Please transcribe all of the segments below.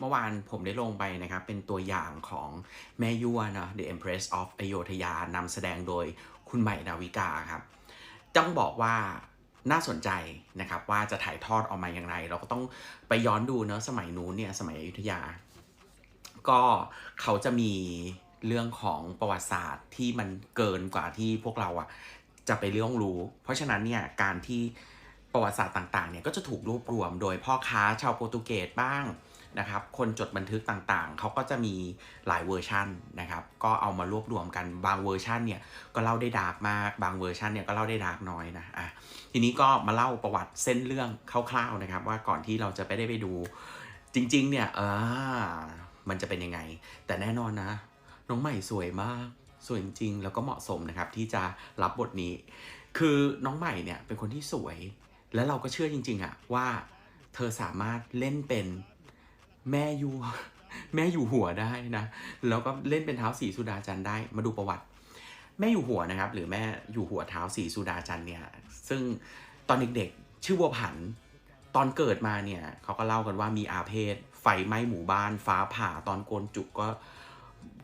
เมื่อวานผมได้ลงไปนะครับ เป็นตัวอย่างของแม่ยั่วนะ The Empress of อโยธยานำแสดงโดยคุณใหม่ดาวิกาครับ ต้องบอกว่าน่าสนใจนะครับ ว่าจะถ่ายทอดออกมาอย่างไร เราก็ต้องไปย้อนดูเนอะสมัยนู้นเนี่ย สมัยอยุธยา ก็เขาจะมีเรื่องของประวัติศาสตร์ที่มันเกินกว่าที่พวกเราอะจะไปเรื่องรู้ เพราะฉะนั้นเนี่ยการที่ประวัติศาสตร์ต่างๆเนี่ยก็จะถูกรวบรวมโดยพ่อค้าชาวโปรตุเกสบ้าง นะครับ คนจดบันทึกต่างๆ เขาก็จะมีหลายเวอร์ชันนะครับ ก็เอามารวบรวมกัน บางเวอร์ชันเนี่ยก็เล่าได้ดาร์กมาก บางเวอร์ชันเนี่ยก็เล่าได้ดาร์กน้อยนะ อะ ทีนี้ก็มาเล่าประวัติเส้นเรื่องคร่าวๆนะครับ ว่าก่อนที่เราจะไปได้ไปดู จริงๆ เนี่ย เออมันจะเป็นยังไง แต่แน่นอนนะ น้องใหม่สวยมาก สวยจริงๆ แล้วก็เหมาะสมนะครับที่จะรับบทนี้ คือน้องใหม่เนี่ยเป็นคนที่สวย แล้วเราก็เชื่อจริงๆอะว่าเธอสามารถเล่นเป็น แม่อยู่แม่อยู่หัวได้นะ แล้วก็เล่นเป็นเท้าสีสุดาจันได้ มาดูประวัติ แม่อยู่หัวนะครับ หรือแม่อยู่หัวเท้าสีสุดาจันเนี่ย ซึ่งตอนเด็กๆ ชื่อวัวผัน ตอนเกิดมาเนี่ยเขาก็เล่ากันว่ามีอาเพศ ไฟไหม้หมู่บ้าน ฟ้าผ่าตอนโกนจุกก็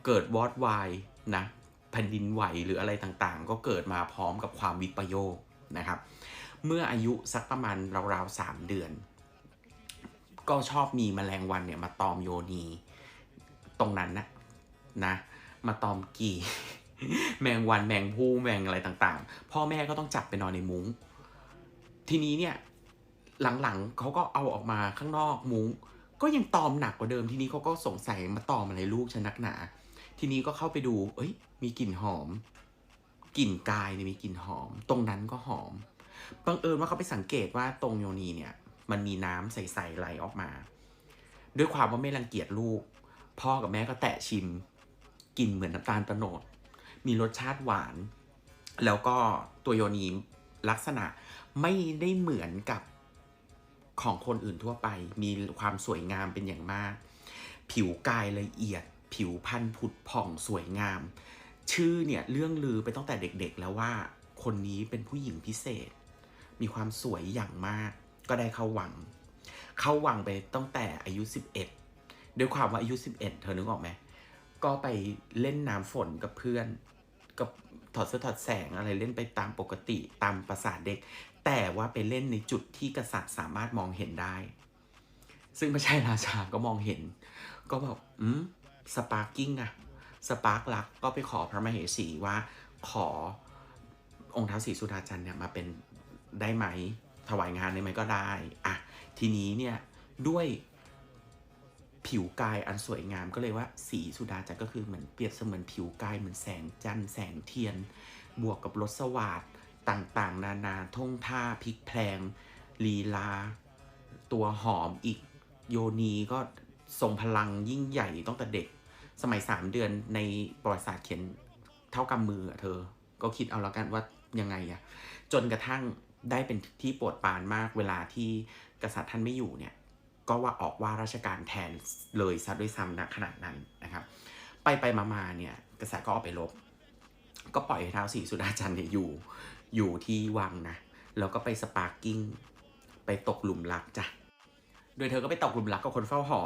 เกิดวอดวายนะแผ่นดินไหวหรืออะไรต่างๆ ก็เกิดมาพร้อมกับความวิปโยคนะครับ เมื่ออายุสักประมาณราวๆสามเดือน ก็ชอบมีแมลงวันเนี่ยมาตอมโยนีตรงนั้นนะนะ มาตอมกี่ แมงวันแมงผู้แมงอะไรต่างๆ พ่อแม่ก็ต้องจับไปนอนในมุ้ง ทีนี้เนี่ยหลังๆเขาก็เอาออกมาข้างนอกมุ้ง ก็ยังตอมหนักกว่าเดิมทีนี้เขาก็สงสัยมาตอมอะไรลูกฉันนักหนา ทีนี้ก็เข้าไปดู เอ้ย มีกลิ่นหอมกลิ่นกายเนี่ยมีกลิ่นหอม ตรงนั้นก็หอมบังเอิญว่าเขาไปสังเกตว่าตรงโยนีเนี่ย มันมีน้ำใสๆไหลออกมา ด้วยความว่าไม่รังเกียจลูก พ่อกับแม่ก็แตะชิมกลิ่นเหมือนน้ำตาลตะโนด มีรสชาติหวาน แล้วก็ตัวโยนีลักษณะไม่ได้เหมือนกับของคนอื่นทั่วไป มีความสวยงามเป็นอย่างมาก ผิวกายละเอียด ผิวพรรณผุดผ่องสวยงาม ชื่อเนี่ยเรื่องลือไปตั้งแต่เด็กๆแล้วว่า คนนี้เป็นผู้หญิงพิเศษ มีความสวยอย่างมาก ก็ได้เข้าวัง เข้าวังไปตั้งแต่อายุ 11 ด้วยความว่าอายุ 11 เธอนึกออกไหม ก็ไปเล่นน้ำฝนกับเพื่อน กับถอดเสื้อถอดแสงอะไรเล่นไปตามปกติตามประสาเด็ก แต่ว่าไปเล่นในจุดที่กษัตริย์สามารถมองเห็นได้ ซึ่งพระชัยราชาก็มองเห็น ก็แบอกอืมสปาร์กิ้งอะสปาร์กลักก็ไปขอพระมเหสีว่าขอองค์ท้าวศรีสุดาจันทร์เนี่ยมาเป็นได้ไหม ถวายงานได้ไหมก็ได้อะทีนี้เนี่ยด้วยผิวกายอันสวยงามก็เลยว่าสีสุดาจันทร์ก็คือเหมือนเปรียบเสมือนผิวกายเหมือนแสงจันทร์แสงเทียน บวกกับรสสวัสดต่างๆ นานาท่งท่าพลิกแพลงลีลา ตัวหอมอีกโยนีก็ทรงพลังยิ่งใหญ่ตั้งแต่เด็ก สมัยสามเดือนในประวัติศาสตร์เขียนเท่ากำมืออะเธอ ก็คิดเอาแล้วกันว่ายังไงอะจนกระทั่ง ได้เป็นที่โปรดปรานมากเวลาที่กษัตริย์ท่านไม่อยู่เนี่ยก็ว่าออกว่าราชการแทนเลยซะด้วยซ้ำนะขนาดนั้นนะครับ ไปไปมามาเนี่ยกษัตริย์ก็ออกไปรบก็ปล่อยให้ท้าวศรีสุดาจันทร์เนี่ยอยู่อยู่ที่วังนะแล้วก็ไปสปาร์กิ้งไปตกหลุมรักจ้ะโดยเธอก็ไปตกหลุมรักกับคนเฝ้าหอ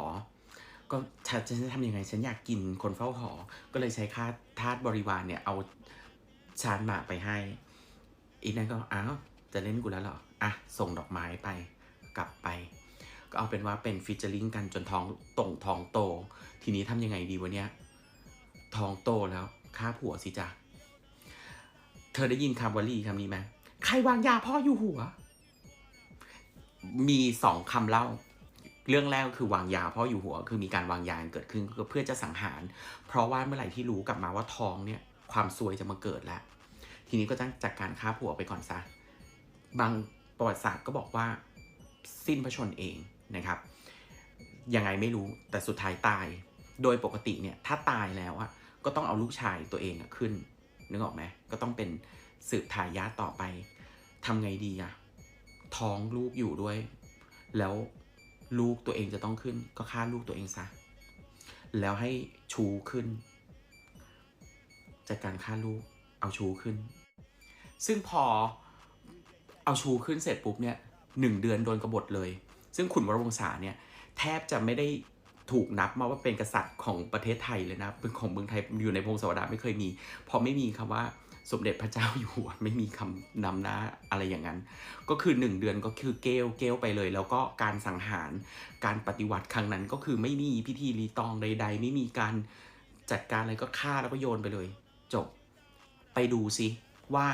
ก็ฉันจะทำยังไงฉันอยากกินคนเฝ้าหอ ก็เลยใช้ค่าทาสบริวารเนี่ยเอาชานหมากไปให้อีนั้นก็อ้าว จะเล่นกูแล้วเหรอ อะ ส่งดอกไม้ไป กลับไป ก็เอาเป็นว่าเป็นฟิชเจอริงกันจนท้องตรงท้องโต ทีนี้ทำยังไงดีวะเนี่ย ท้องโตแล้วฆ่าผัวสิจ้ะเธอได้ยินคำวลีคำนี้ไหมใครวางยาพ่ออยู่หัว มีสองคำเล่า เรื่องแรกก็คือวางยาพ่ออยู่หัว คือมีการวางยาเกิดขึ้นเพื่อจะสังหาร เพราะว่าเมื่อไหร่ที่รู้กลับมาว่าท้องเนี่ย ความซวยจะมาเกิดแล้ว ทีนี้ก็ต้องจัดการฆ่าผัวไปก่อนซะ บางประวัติศาสตร์ก็บอกว่าสิ้นพระชนเองนะครับ ยังไงไม่รู้แต่สุดท้ายตาย โดยปกติเนี่ยถ้าตายแล้วอะก็ต้องเอาลูกชายตัวเองอะขึ้น นึกออกไหมก็ต้องเป็นสืบทายาทต่อไปทำไงดีอะท้องลูกอยู่ด้วย แล้วลูกตัวเองจะต้องขึ้น ก็ฆ่าลูกตัวเองซะ แล้วให้ชูขึ้นจัดการฆ่าลูกเอาชูขึ้น ซึ่งพอ เอาชูขึ้นเสร็จปุ๊บเนี่ยหนึ่งเดือนโดนกบฏเลย ซึ่งขุนวรวงศาเนี่ยแทบจะไม่ได้ถูกนับมาว่าเป็นกษัตริย์ของประเทศไทยเลยนะเป็นของเมืองไทยอยู่ในพงศาวดารไม่เคยมี พอไม่มีคำว่าสมเด็จพระเจ้าอยู่หัวไม่มีคำนำหน้าอะไรอย่างนั้น ก็คือหนึ่งเดือนก็คือเกลเกลไปเลย แล้วก็การสังหารการปฏิวัติครั้งนั้นก็คือไม่มีพิธีรีตองใด ๆ ไม่มีการจัดการอะไรก็ฆ่าแล้วก็โยนไปเลย จบ ไปดูซิว่า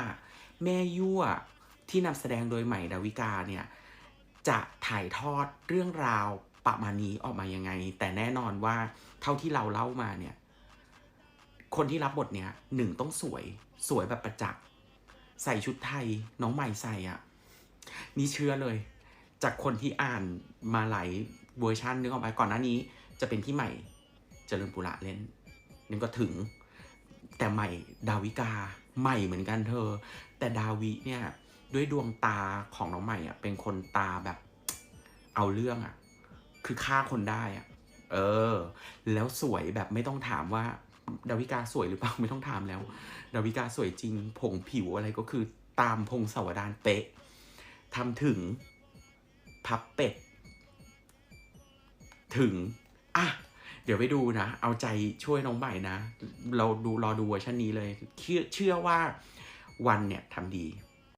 แม่ยั่ว ที่นำแสดงโดยใหม่ดาวิกาเนี่ยจะถ่ายทอดเรื่องราวประมาณนี้ออกมายังไง แต่แน่นอนว่าเท่าที่เราเล่ามาเนี่ย คนที่รับบทเนี้ยหนึ่งต้องสวยสวยแบบประจักษ์ใส่ชุดไทยน้องใหม่ใส่อะ่ะนี่เชื่อเลย จากคนที่อ่านมาหลายเวอร์ชันนึกออกไหมก่อนหน้านี้ จะเป็นพี่ใหม่เจริญปุระเล่นนึงก็ถึง แต่ใหม่ดาวิกาใหม่เหมือนกันเธอ แต่ดาวิเนี่ย ด้วยดวงตาของน้องใหม่อะเป็นคนตาแบบ เอาเรื่องอะ คือฆ่าคนได้อะ เออ แล้วสวยแบบไม่ต้องถามว่าดาวิกาสวยหรือเปล่าไม่ต้องถามแล้ว ดาวิกาสวยจริง ผงผิวอะไรก็คือตามพงศาวดารเป๊ะทำถึง พับเป็ด ถึง อะ เดี๋ยวไปดูนะ เอาใจช่วยน้องใหม่นะ เราดูรอดูเวอร์ชันนี้เลย เชื่อเชื่อว่าวันเนี่ยทำดี